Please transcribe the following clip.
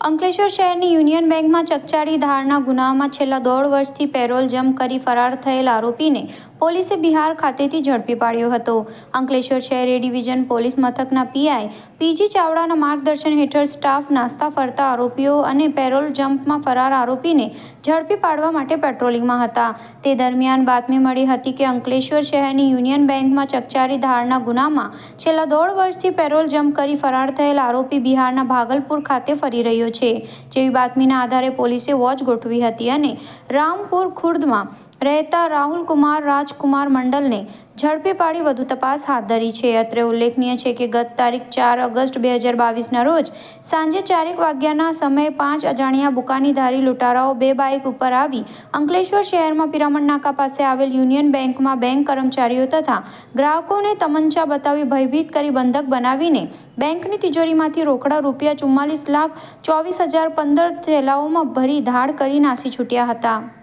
અંકલેશ્વર શહેરની યુનિયન બેંકમાં ચકચારી ધારના ગુનામાં છેલ્લા દોઢ વર્ષથી પેરોલ જમ્પ કરી ફરાર થયેલ આરોપીને પોલીસે બિહાર ખાતેથી ઝડપી પાડ્યો હતો. અંકલેશ્વર શહેર એ ડિવિઝન પોલીસ મથકના પીઆઈ પીજી ચાવડાના માર્ગદર્શન હેઠળ સ્ટાફ નાસ્તા ફરતા આરોપીઓ અને પેરોલ જમ્પમાં ફરાર આરોપીને ઝડપી પાડવા માટે પેટ્રોલિંગમાં હતા. તે દરમિયાન બાતમી મળી હતી કે અંકલેશ્વર શહેરની યુનિયન બેંકમાં ચકચારી ધારના ગુનામાં છેલ્લા દોઢ વર્ષથી પેરોલ જમ્પ કરી ફરાર થયેલ આરોપી બિહારના ભાગલપુર ખાતે ફરી રહ્યો છે. જેવી બાતમીના આધારે પોલીસે વોચ ગોઠવી હતી અને રામપુર ખુર્દમાં રહેતા રાહુલ કુમાર રાજકુમાર મંડલને ઝડપી પાડી વધુ તપાસ હાથ ધરી છે. અત્રે ઉલ્લેખનીય છે કે ગત તારીખ ચાર ઓગસ્ટ બે હજાર બાવીસના રોજ સાંજે ચારેક વાગ્યાના સમયે પાંચ અજાણ્યા બુકાનીધારી લૂંટારાઓ બે બાઇક ઉપર આવી અંકલેશ્વર શહેરમાં પિરામણ નાકા પાસે આવેલ યુનિયન બેંકમાં બેંક કર્મચારીઓ તથા ગ્રાહકોને તમંચા બતાવી ભયભીત કરી બંધક બનાવીને બેંકની તિજોરીમાંથી રોકડા રૂપિયા ચુમ્માલીસ લાખ ચોવીસ હજાર પંદર થેલાઓમાં ભરી ધાડ કરી નાસી છૂટ્યા હતા.